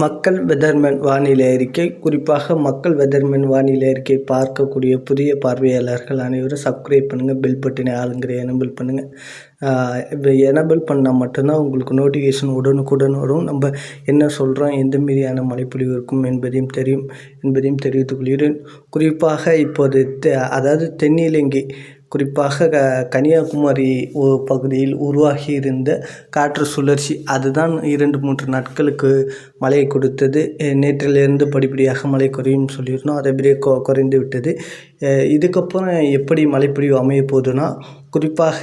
மக்கள் வெதர்மேன் வானிலை அறிக்கை. குறிப்பாக மக்கள் வெதர்மேன் வானிலை அறிக்கை பார்க்கக்கூடிய புதிய பார்வையாளர்கள் அனைவரும் சப்ஸ்கிரைப் பண்ணுங்கள் பில் பட்டினை ஆளுங்கிற எனபிள் பண்ணுங்கள் இப்போ எனபிள் பண்ணால் மட்டும்தான் உங்களுக்கு நோட்டிஃபிகேஷன் உடனுக்குடன் வரும். நம்ம என்ன சொல்கிறோம் எந்த மீதியான மழைப்பொழிவு இருக்கும் என்பதையும் தெரியும் என்பதையும் தெரிவித்துக் கொள்கிறேன். குறிப்பாக இப்போது தெ அதாவது தென்னிலங்கை குறிப்பாக க கன்னியாகுமரி ஓ பகுதியில் உருவாகி இருந்த காற்று சுழற்சி அதுதான் இரண்டு மூன்று நாட்களுக்கு மழையை கொடுத்தது. நேற்றிலிருந்து படிப்படியாக மழை குறையும் சொல்லியிருந்தோம். அதை அப்படியே கொ குறைந்து விட்டது. இதுக்கப்புறம் எப்படி மழைப்பொழிவு அமைய போகுதுன்னா குறிப்பாக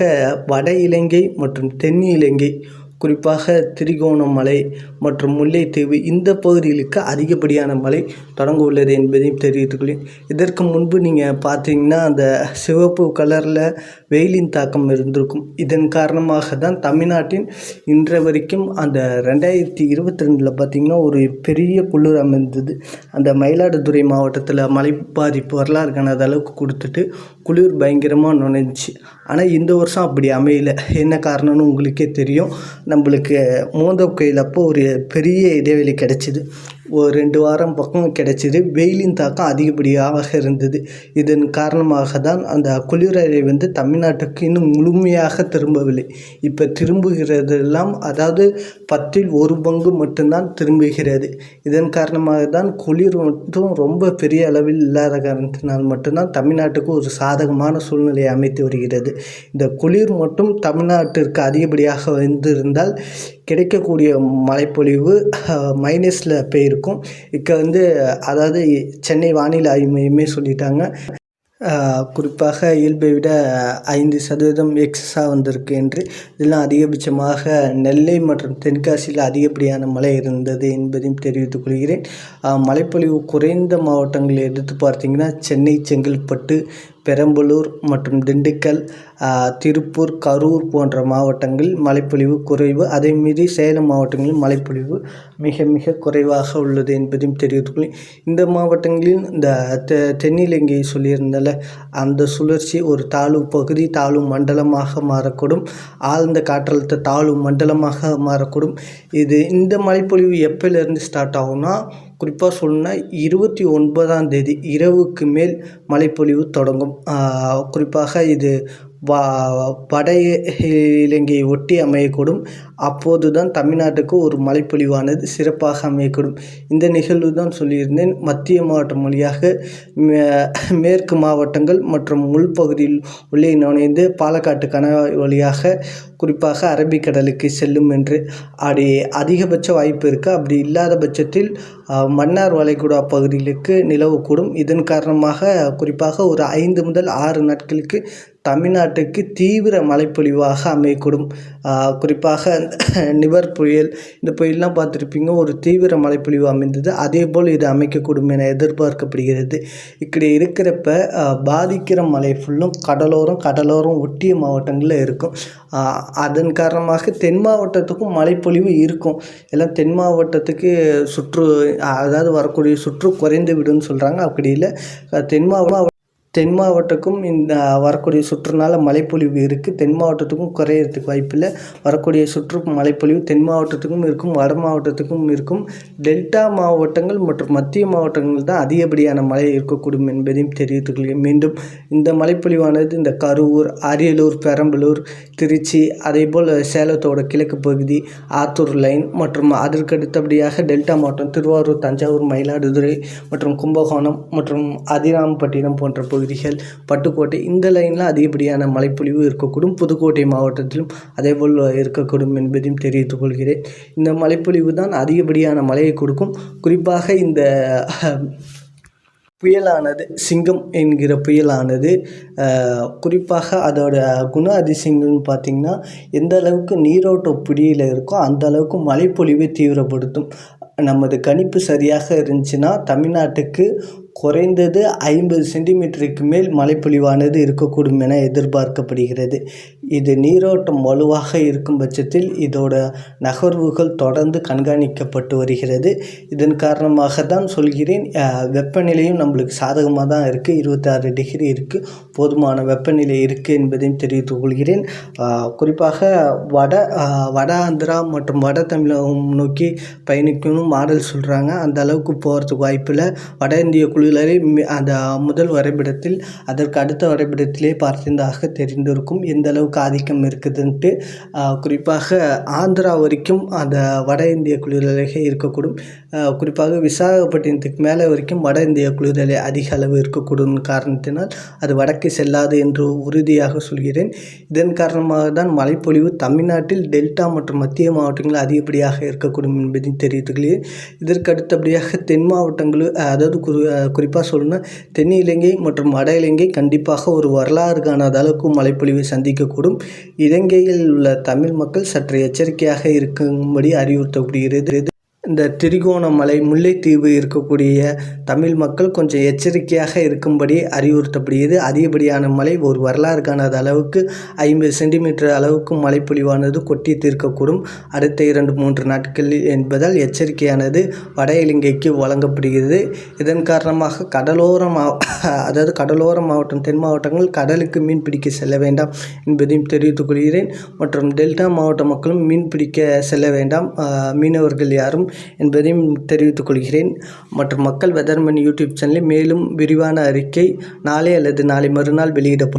வட இலங்கை மற்றும் தென் இலங்கை குறிப்பாக திரிகோணமலை மற்றும் முல்லைத்தீவு இந்த பகுதிகளுக்கு அதிகப்படியான மழை தொடங்க உள்ளது என்பதையும் தெரிவித்துக்கொள்ளேன் இதற்கு முன்பு நீங்கள் பார்த்தீங்கன்னா அந்த சிவப்பு கலரில் வெயிலின் தாக்கம் இருந்திருக்கும். இதன் காரணமாக தான் தமிழ்நாட்டின் இன்று வரைக்கும் அந்த ரெண்டாயிரத்தி இருபத்தி ரெண்டில் பார்த்திங்கன்னா ஒரு பெரிய குளிர் அமைந்தது. அந்த மயிலாடுதுறை மாவட்டத்தில் மழை பாதிப்பு வரலாறு காணாத அளவுக்கு கொடுத்துட்டு குளிர் பயங்கரமாக நுழைஞ்சி ஆனால் இந்த வருஷம் அப்படி அமையல. என்ன காரணம்னு உங்களுக்கே தெரியும். நம்மளுக்கு மோந்தொக்கையில் அப்போ ஒரு பெரிய இடைவெளி கிடச்சிது. ஒரு ரெண்டு வாரம் பக்கம் கிடச்சிது. வெயிலின் தாக்கம் அதிகப்படியாக இருந்தது. இதன் காரணமாக தான் அந்த குளிரலை வந்து தமிழ்நாட்டுக்கு இன்னும் முழுமையாக திரும்பவில்லை. இப்போ திரும்புகிறதெல்லாம் அதாவது பத்தில் ஒரு பங்கு மட்டும்தான் திரும்புகிறது. இதன் காரணமாக தான் குளிர் மட்டும் ரொம்ப பெரிய அளவில் இல்லாத காரணத்தினால் மட்டும்தான் தமிழ்நாட்டுக்கு ஒரு சாதகமான சூழ்நிலையை அமைத்து வருகிறது. இந்த குளிர் மட்டும் தமிழ்நாட்டிற்கு அதிகப்படியாக வந்திருந்தால் கிடைக்கக்கூடிய மழைப்பொழிவு மைனஸில் இருக்கும். இக்க வந்து அதாவது சென்னை வானிலை ஆய்வு மையமே சொல்லிட்டாங்க. குறிப்பாக இயல்பை விட ஐந்து சதவீதம் எக்ஸஸாக வந்திருக்கு என்று. இதெல்லாம் அதிகபட்சமாக நெல்லை மற்றும் தென்காசியில் அதிகப்படியான மழை இருந்தது என்பதையும் தெரிவித்துக் கொள்கிறேன். மழைப்பொழிவு குறைந்த மாவட்டங்களை எடுத்து பார்த்தீங்கன்னா சென்னை செங்கல்பட்டு பெரம்பலூர் மற்றும் திண்டுக்கல் திருப்பூர் கரூர் போன்ற மாவட்டங்களில் மழைப்பொழிவு குறைவு. அதே மீறி சேலம் மாவட்டங்களில் மழைப்பொழிவு மிக மிக குறைவாக உள்ளது என்பதையும் தெரிவித்துக்கொள்ளேன் இந்த மாவட்டங்களில் இந்த தெ தென்னிலங்கை சொல்லியிருந்தால அந்த சுழற்சி ஒரு தாழ்வு பகுதி தாழ்வு மண்டலமாக மாறக்கூடும். ஆழ்ந்த காற்றழுத்த தாழ்வு மண்டலமாக மாறக்கூடும். இது இந்த மழைப்பொழிவு எப்போலேருந்து ஸ்டார்ட் ஆகும்னா குறிப்பாக சொல்லணுன்னா இருபத்தி ஒன்பதாம் தேதி இரவுக்கு மேல் மழைப்பொழிவு தொடங்கும். குறிப்பாக இது வா வட இலங்கையை ஒட்டி அமையக்கூடும். அப்போது தான் தமிழ்நாட்டுக்கு ஒரு மழைப்பொழிவானது சிறப்பாக அமையக்கூடும். இந்த நிகழ்வு தான் சொல்லியிருந்தேன். மத்திய மாவட்டம் வழியாக மேற்கு மாவட்டங்கள் மற்றும் உள்பகுதியில் உள்ளே நுழைந்து பாலக்காட்டு கணவாய் வழியாக குறிப்பாக அரபிக்கடலுக்கு செல்லும் என்று அப்படி அதிகபட்ச வாய்ப்பு இருக்குது அப்படி இல்லாத பட்சத்தில் மன்னார் வளைகுடா பகுதிகளுக்கு நிலவக்கூடும். இதன் காரணமாக குறிப்பாக ஒரு ஐந்து முதல் ஆறு நாட்களுக்கு தமிழ்நாட்டுக்கு தீவிர மழைப்பொழிவாக அமையக்கூடும். குறிப்பாக நிவர் புயல் இந்த புயல்லாம் பார்த்துருப்பீங்க ஒரு தீவிர மழைப்பொழிவு அமைந்தது. அதே போல் இது அமைக்கக்கூடும் என எதிர்பார்க்கப்படுகிறது. இப்படி இருக்கிறப்ப பாதிக்கிற மழை ஃபுல்லும் கடலோரம் கடலோரம் ஒட்டிய மாவட்டங்களில் இருக்கும். அதன் காரணமாக தென் மாவட்டத்துக்கும் மழைப்பொழிவு இருக்கும். எல்லாம் தென் மாவட்டத்துக்கு சுற்று அதாவது வரக்கூடிய சுற்று குறைந்து விடும்னு சொல்கிறாங்க அப்படி இல்லை தென் மாவட்டம் தென் மாவட்டக்கும் இந்த வரக்கூடிய சுற்றுனால மழைப்பொழிவு இருக்குது தென் மாவட்டத்துக்கும் குறையிறதுக்கு வாய்ப்பில்லை. வரக்கூடிய சுற்று மழைப்பொழிவு தென் மாவட்டத்துக்கும் இருக்கும் வட மாவட்டத்துக்கும் இருக்கும். டெல்டா மாவட்டங்கள் மற்றும் மத்திய மாவட்டங்கள் தான் அதிகப்படியான மழை இருக்கக்கூடும் என்பதையும் தெரிவித்துக்கொள்கிறேன். மீண்டும் இந்த மழைப்பொழிவானது இந்த கரூர் அரியலூர் பெரம்பலூர் திருச்சி அதேபோல் சேலத்தோட கிழக்கு பகுதி ஆத்தூர் லைன் மற்றும் அதற்கு அடுத்தபடியாக டெல்டா மாவட்டம் திருவாரூர் தஞ்சாவூர் மயிலாடுதுறை மற்றும் கும்பகோணம் மற்றும் அதிராம்பட்டினம் போன்ற பகுதி பகுதிகள் பட்டுக்கோட்டை இந்த லைனில் அதிகப்படியான மழைப்பொழிவு இருக்கக்கூடும். புதுக்கோட்டை மாவட்டத்திலும் அதேபோல் இருக்கக்கூடும் என்பதையும் தெரிவித்துக் கொள்கிறேன் இந்த மழைப்பொழிவு தான் அதிகப்படியான மழையை கொடுக்கும். குறிப்பாக இந்த புயலானது சிங்கம் என்கிற புயலானது குறிப்பாக அதோட குண அதிசயங்கள்னு பார்த்திங்கன்னா எந்த அளவுக்கு நீரோட்ட பிடியில் இருக்கோ அந்த அளவுக்கு மழைப்பொழிவை தீவிரப்படுத்தும். நமது கணிப்பு சரியாக இருந்துச்சுன்னா தமிழ்நாட்டுக்கு குறைந்தது ஐம்பது சென்டிமீட்டருக்கு மேல் மழைப்பொழிவானது இருக்கக்கூடும் என எதிர்பார்க்கப்படுகிறது. இது நீரோட்டம் வலுவாக இருக்கும் பட்சத்தில் இதோட நகர்வுகள் தொடர்ந்து கண்காணிக்கப்பட்டு வருகிறது. இதன் காரணமாக தான் சொல்கிறேன் வெப்பநிலையும் நம்மளுக்கு சாதகமாக தான் இருக்குது இருபத்தாறு டிகிரி இருக்குது போதுமான வெப்பநிலை இருக்குது என்பதையும் தெரிவித்துக் கொள்கிறேன். குறிப்பாக வட வட ஆந்திரா மற்றும் வட தமிழகம் நோக்கி பயணிக்கணும் மாடல் சொல்கிறாங்க அந்த அளவுக்கு போகிறதுக்கு வாய்ப்பில்லை. வட இந்திய குழு குழுவிலே அந்த முதல் வரைபடத்தில் அதற்கு அடுத்த வரைபடத்திலே பார்த்திருந்தாக தெரிந்திருக்கும். எந்த அளவுக்கு ஆதிக்கம் இருக்குதுன்ட்டு குறிப்பாக ஆந்திரா வரைக்கும் அந்த வட இந்திய குளிரலைகள் இருக்கக்கூடும். குறிப்பாக விசாகப்பட்டினத்துக்கு மேலே வரைக்கும் வட இந்திய குளிரலை அதிக அளவு இருக்கக்கூடும் காரணத்தினால் அது வடக்கு செல்லாது என்று உறுதியாக சொல்கிறேன். இதன் காரணமாக தான் மழைப்பொழிவு தமிழ்நாட்டில் டெல்டா மற்றும் மத்திய மாவட்டங்களில் அதிகப்படியாக இருக்கக்கூடும் என்பதையும் தெரிவித்துக்கிறேன் இதற்கு அடுத்தபடியாக தென் மாவட்டங்களில் அதாவது குறி குறிப்பாக சொல்லணும்னா தென் இலங்கை மற்றும் வட இலங்கை கண்டிப்பாக ஒரு வரலாறு காணாத அளவுக்கு மழைப்பொழிவை சந்திக்கக்கூடும். இலங்கையில் உள்ள தமிழ் மக்கள் சற்று எச்சரிக்கையாக இருக்கும்படி அறிவுறுத்தப்படுகிறது. இந்த திரிகோணமலை முல்லைத்தீவு இருக்கக்கூடிய தமிழ் மக்கள் கொஞ்சம் எச்சரிக்கையாக இருக்கும்படி அறிவுறுத்தப்படுகிறது. அதிகப்படியான மழை ஒரு வரலாறு காணாத அளவுக்கு ஐம்பது சென்டிமீட்டர் அளவுக்கு மழைப்பொழிவானது கொட்டி தீர்க்கக்கூடும். அடுத்த இரண்டு மூன்று நாட்களில் என்பதால் எச்சரிக்கையானது வட இலங்கைக்கு வழங்கப்படுகிறது. இதன் காரணமாக கடலோர மாவ அதாவது கடலோர மாவட்டம் தென் மாவட்டங்கள் கடலுக்கு மீன் பிடிக்க செல்ல வேண்டாம் என்பதையும் தெரிவித்துக் கொள்கிறேன். மற்றும் டெல்டா மாவட்ட மக்களும் மீன் பிடிக்க செல்ல வேண்டாம். மீனவர்கள் யாரும் என்பதையும் தெரிவித்துக் கொள்கிறேன் மற்றும் மக்கள் வெதர்மன் யூடியூப் சேனலில் மேலும் விரிவான அறிக்கை நாளை அல்லது நாளை மறுநாள் வெளியிடப்படும்.